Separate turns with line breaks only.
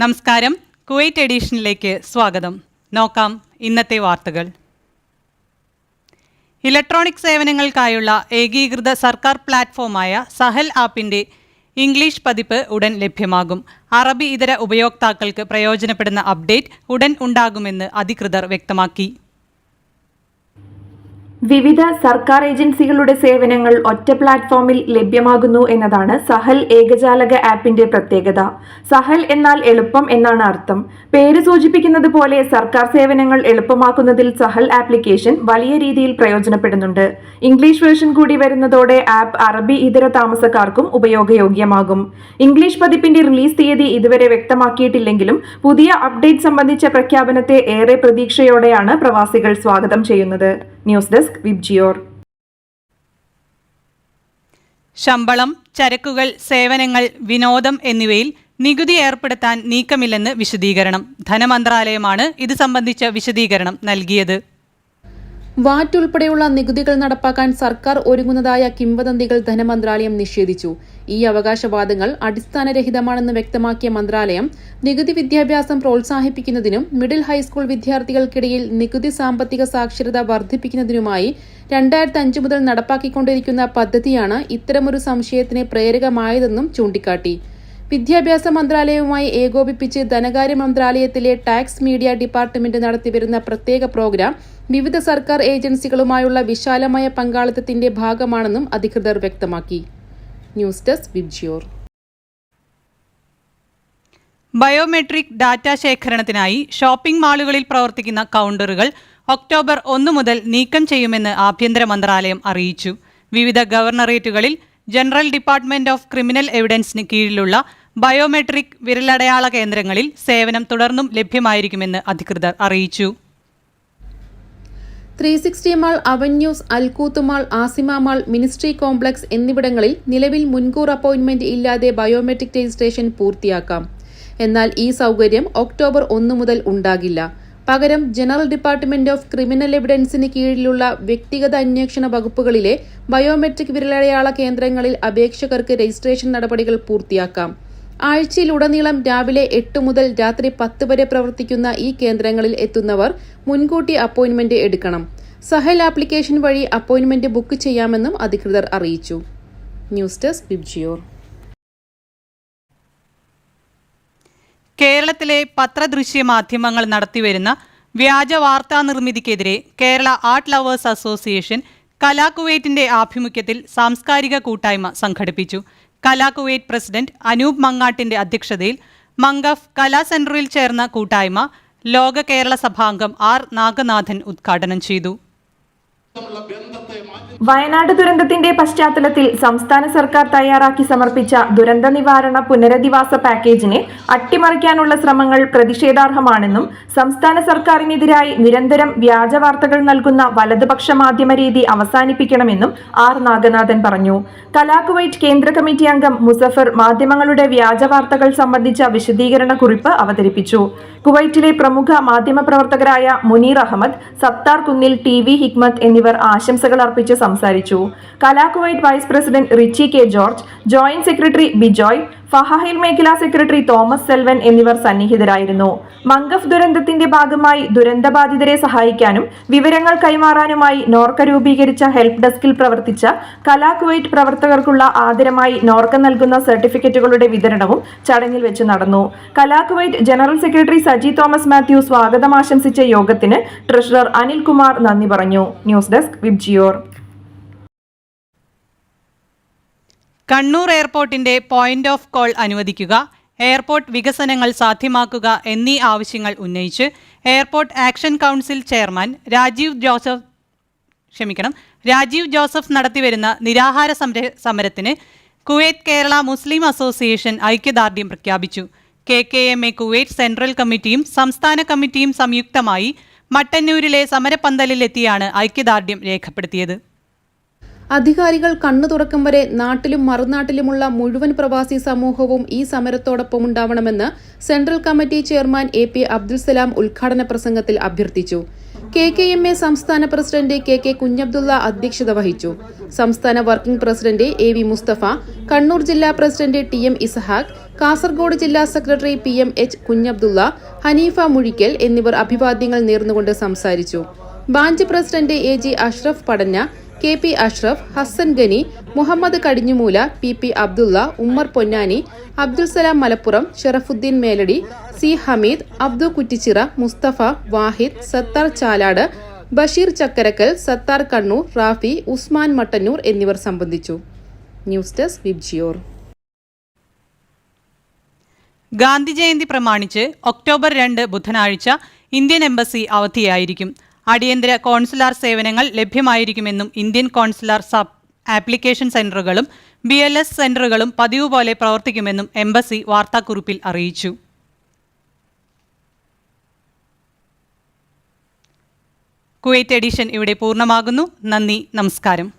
നമസ്കാരം. കുവൈറ്റ് എഡിഷനിലേക്ക് സ്വാഗതം. നോക്കാം ഇന്നത്തെ വാർത്തകൾ. ഇലക്ട്രോണിക് സേവനങ്ങൾക്കായുള്ള ഏകീകൃത സർക്കാർ പ്ലാറ്റ്ഫോമായ സഹൽ ആപ്പിന്റെ ഇംഗ്ലീഷ് പതിപ്പ് ഉടൻ ലഭ്യമാകും. അറബി ഇതര ഉപയോക്താക്കൾക്ക് പ്രയോജനപ്പെടുന്ന അപ്ഡേറ്റ് ഉടൻ ഉണ്ടാകുമെന്ന് അധികൃതർ വ്യക്തമാക്കി.
വിവിധ സർക്കാർ ഏജൻസികളുടെ സേവനങ്ങൾ ഒറ്റ പ്ലാറ്റ്ഫോമിൽ ലഭ്യമാകുന്നു എന്നതാണ് സഹൽ ഏകജാലക ആപ്പിന്റെ പ്രത്യേകത. സഹൽ എന്നാൽ എളുപ്പം എന്നാണ് അർത്ഥം. പേര് സൂചിപ്പിക്കുന്നത് പോലെ സർക്കാർ സേവനങ്ങൾ എളുപ്പമാക്കുന്നതിൽ സഹൽ ആപ്ലിക്കേഷൻ വലിയ രീതിയിൽ പ്രയോജനപ്പെടുന്നുണ്ട്. ഇംഗ്ലീഷ് വേർഷൻ കൂടി വരുന്നതോടെ ആപ്പ് അറബി ഇതര താമസക്കാർക്കും ഉപയോഗയോഗ്യമാകും. ഇംഗ്ലീഷ് പതിപ്പിന്റെ റിലീസ് തീയതി ഇതുവരെ വ്യക്തമാക്കിയിട്ടില്ലെങ്കിലും പുതിയ അപ്ഡേറ്റ് സംബന്ധിച്ച പ്രഖ്യാപനത്തെ ഏറെ പ്രതീക്ഷയോടെയാണ് പ്രവാസികൾ സ്വാഗതം ചെയ്യുന്നത്. ന്യൂസ് ഡെസ്ക് വിബ്ജിയോർ
ശമ്പളം ചരക്കുകൾ സേവനങ്ങൾ വിനോദം എന്നിവയിൽ നികുതി ഏർപ്പെടുത്താൻ നീക്കമില്ലെന്ന് വിശദീകരണം. ധനമന്ത്രാലയമാണ് ഇത് സംബന്ധിച്ച വിശദീകരണം നൽകിയത്.
വാറ്റ് ഉൾപ്പെടെയുള്ള നികുതികൾ നടപ്പാക്കാൻ സർക്കാർ ഒരുങ്ങുന്നതായ കിംവദന്തികൾ ധനമന്ത്രാലയം നിഷേധിച്ചു. ഈ അവകാശവാദങ്ങൾ അടിസ്ഥാനരഹിതമാണെന്ന് വ്യക്തമാക്കിയ മന്ത്രാലയം നികുതി വിദ്യാഭ്യാസം പ്രോത്സാഹിപ്പിക്കുന്നതിനും മിഡിൽ ഹൈസ്കൂൾ വിദ്യാർത്ഥികൾക്കിടയിൽ നികുതി സാമ്പത്തിക സാക്ഷരത വർദ്ധിപ്പിക്കുന്നതിനുമായി രണ്ടായിരത്തി അഞ്ച് മുതൽ നടപ്പാക്കിക്കൊണ്ടിരിക്കുന്ന പദ്ധതിയാണ് ഇത്തരമൊരു സംശയത്തിന് പ്രേരകമായതെന്നും ചൂണ്ടിക്കാട്ടി. വിദ്യാഭ്യാസ മന്ത്രാലയവുമായി ഏകോപിപ്പിച്ച് ധനകാര്യ മന്ത്രാലയത്തിലെ ടാക്സ് മീഡിയ ഡിപ്പാർട്ട്മെന്റ് നടത്തിവരുന്ന പ്രത്യേക പ്രോഗ്രാം വിവിധ സർക്കാർ ഏജൻസികളുമായുള്ള വിശാലമായ പങ്കാളിത്തത്തിന്റെ ഭാഗമാണെന്നും അധികൃതർ വ്യക്തമാക്കി. News desk Vibgyor
biometric data ശേഖരണത്തിനായി shopping മാളുകളിൽ പ്രവർത്തിക്കുന്ന കൗണ്ടറുകൾ ഒക്ടോബർ ഒന്ന് മുതൽ നീക്കം ചെയ്യുമെന്ന് ആഭ്യന്തര മന്ത്രാലയം അറിയിച്ചു. വിവിധ ഗവർണറേറ്റുകളിൽ ജനറൽ ഡിപ്പാർട്ട്മെന്റ് ഓഫ് ക്രിമിനൽ എവിഡൻസിന് കീഴിലുള്ള ബയോമെട്രിക് വിരലടയാള കേന്ദ്രങ്ങളിൽ സേവനം തുടർന്നും ലഭ്യമായിരിക്കുമെന്ന് അധികൃതർ അറിയിച്ചു.
Three sixty mall avenues Al Kout mall Assima mall ministry complex എന്നിവിടങ്ങളിൽ നിലവിൽ മുൻകൂർ അപ്പോയിന്റ്മെന്റ് ഇല്ലാതെ ബയോമെട്രിക് രജിസ്ട്രേഷൻ പൂർത്തിയാക്കാം. എന്നാൽ ഈ സൗകര്യം ഒക്ടോബർ ഒന്ന് മുതൽ ഉണ്ടാകില്ല. പകരം ജനറൽ ഡിപ്പാർട്ട്മെന്റ് ഓഫ് ക്രിമിനൽ എവിഡൻസിന് കീഴിലുള്ള വ്യക്തിഗത അന്വേഷണ വകുപ്പുകളിലെ ബയോമെട്രിക് വിരലടയാള കേന്ദ്രങ്ങളിൽ അപേക്ഷകർക്ക് രജിസ്ട്രേഷൻ നടപടികൾ പൂർത്തിയാക്കാം. ആഴ്ചയിലുടനീളം രാവിലെ എട്ട് മുതൽ രാത്രി പത്ത് വരെ പ്രവർത്തിക്കുന്ന ഈ കേന്ദ്രങ്ങളിൽ എത്തുന്നവർ മുൻകൂട്ടി അപ്പോയിന്റ്മെന്റ് എടുക്കണം. സഹൽ ആപ്ലിക്കേഷൻ വഴി അപ്പോയിന്റ്മെന്റ് ബുക്ക് ചെയ്യാമെന്നും അധികൃതർ അറിയിച്ചു. ന്യൂസ് ഡെസ്ക്
കേരളത്തിലെ പത്രദൃശ്യ മാധ്യമങ്ങൾ നടത്തിവരുന്ന വ്യാജ വാർത്താ നിർമ്മിതിക്കെതിരെ കേരള ആർട്ട് ലവേഴ്സ് അസോസിയേഷൻ കലാകുവൈറ്റിന്റെ ആഭിമുഖ്യത്തിൽ സാംസ്കാരിക കൂട്ടായ്മ സംഘടിപ്പിച്ചു. കലാകുവൈറ്റ് പ്രസിഡന്റ് അനൂപ് മങ്ങാട്ടിന്റെ അധ്യക്ഷതയിൽ മങ്കഫ് കലാ സെന്ററിൽ ചേർന്ന കൂട്ടായ്മ ലോക കേരള സഭാംഗം ആർ നാഗനാഥൻ ഉദ്ഘാടനം ചെയ്തു.
വയനാട് ദുരന്തത്തിന്റെ പശ്ചാത്തലത്തിൽ സംസ്ഥാന സർക്കാർ തയ്യാറാക്കി സമർപ്പിച്ച ദുരന്ത നിവാരണ പുനരധിവാസ പാക്കേജിനെ അട്ടിമറിക്കാനുള്ള ശ്രമങ്ങൾ പ്രതിഷേധാർഹമാണെന്നും സംസ്ഥാന സർക്കാരിനെതിരായി നിരന്തരം വ്യാജ വാർത്തകൾ നൽകുന്ന വലതുപക്ഷ മാധ്യമ രീതി അവസാനിപ്പിക്കണമെന്നും ആർ നാഗനാഥൻ പറഞ്ഞു. കലാകുവൈറ്റ് കേന്ദ്ര കമ്മിറ്റി അംഗം മുസഫർ മാധ്യമങ്ങളുടെ വ്യാജ വാർത്തകൾ സംബന്ധിച്ച വിശദീകരണ കുറിപ്പ് അവതരിപ്പിച്ചു. കുവൈറ്റിലെ പ്രമുഖ മാധ്യമ പ്രവർത്തകരായ മുനീർ അഹമ്മദ് സത്താർ കുന്നിൽ ടി വി ഹിക്മത്ത് എന്നിവർ ആശംസകൾ അർപ്പിച്ച് സംസാരിച്ചു. Kala Kuwait vice president Richie K George joint secretary Bijoy Fahaheel മേഖലാ സെക്രട്ടറി തോമസ് സെൽവൻ എന്നിവർ സന്നിഹിതരായിരുന്നു. മംഗഫ് ദുരന്തത്തിന്റെ ഭാഗമായി ദുരന്തബാധിതരെ സഹായിക്കാനും വിവരങ്ങൾ കൈമാറാനുമായി നോർക്ക രൂപീകരിച്ച ഹെൽപ്പ് ഡെസ്കിൽ പ്രവർത്തിച്ച കലാക്കുവൈറ്റ് പ്രവർത്തകർക്കുള്ള ആദരമായി നോർക്ക നൽകുന്ന സർട്ടിഫിക്കറ്റുകളുടെ വിതരണവും ചടങ്ങിൽ വെച്ച് നടന്നു. കലാക്കുവൈറ്റ് ജനറൽ സെക്രട്ടറി സജി തോമസ് മാത്യു സ്വാഗതം ആശംസിച്ച യോഗത്തിന് ട്രഷറർ അനിൽകുമാർ നന്ദി പറഞ്ഞു. News desk Vibgyor.
കണ്ണൂർ എയർപോർട്ടിന്റെ പോയിന്റ് ഓഫ് കോൾ അനുവദിക്കുക എയർപോർട്ട് വികസനങ്ങൾ സാധ്യമാക്കുക എന്നീ ആവശ്യങ്ങൾ ഉന്നയിച്ച് airport action council chairman Rajeev Joseph ക്ഷമിക്കണം രാജീവ് ജോസഫ് നടത്തിവരുന്ന നിരാഹാര സമര സമരത്തിന് കുവൈത്ത് കേരള മുസ്ലിം അസോസിയേഷൻ ഐക്യദാർഢ്യം പ്രഖ്യാപിച്ചു. K K M A Kuwait central കമ്മിറ്റിയും സംസ്ഥാന കമ്മിറ്റിയും സംയുക്തമായി മട്ടന്നൂരിലെ സമരപ്പന്തലിലെത്തിയാണ് ഐക്യദാർഢ്യം രേഖപ്പെടുത്തിയത്.
അധികാരികൾ കണ്ണു തുറക്കും വരെ നാട്ടിലും മറുനാട്ടിലുമുള്ള മുഴുവൻ പ്രവാസി സമൂഹവും ഈ സമരത്തോടൊപ്പം ഉണ്ടാവണമെന്ന് central committee chairman A P Abdul Salam ഉദ്ഘാടന പ്രസംഗത്തിൽ അഭ്യർത്ഥിച്ചു. കെ കെ എം എ സംസ്ഥാന പ്രസിഡന്റ് കെ കെ കുഞ്ഞബ്ദുള്ള അധ്യക്ഷത വഹിച്ചു. സംസ്ഥാന working president A V Musthafa Kannur ജില്ലാ president T M Ishaq Kasaragod ജില്ലാ secretary P M H Kunhabdulla Haneefa Muzhikkal എന്നിവർ അഭിവാദ്യങ്ങൾ നേർന്നുകൊണ്ട് സംസാരിച്ചു. Branch president A G Ashraf Padanna K P Ashraf Hasan Gani Muhammad Kadinjumoola P P Abdulla Ummer Ponnani Abdul Salam Malappuram Sharafuddin Meladi C Hameed Abdu Kuttichira Musthafa Wahid Sathar Chalad Basheer Chakkarakkal Sathar Kannur Rafi Usman Mattannur എന്നിവർ സംബന്ധിച്ചു. News desk Vibgyor
Gandhi Jayanti പ്രമാണിച്ച് October രണ്ട് ബുധനാഴ്ച Indian embassy അവധിയായിരിക്കും. അടിയന്തര consular സേവനങ്ങൾ ലഭ്യമായിരിക്കുമെന്നും Indian consular sub application സെന്ററുകളും ബി എൽ എസ് സെന്ററുകളും പതിവ് പോലെ പ്രവർത്തിക്കുമെന്നും എംബസി വാർത്താക്കുറിപ്പിൽ അറിയിച്ചു. കുവൈറ്റ് എഡിഷൻ ഇവിടെ പൂർണമാകുന്നു. നന്ദി നമസ്കാരം.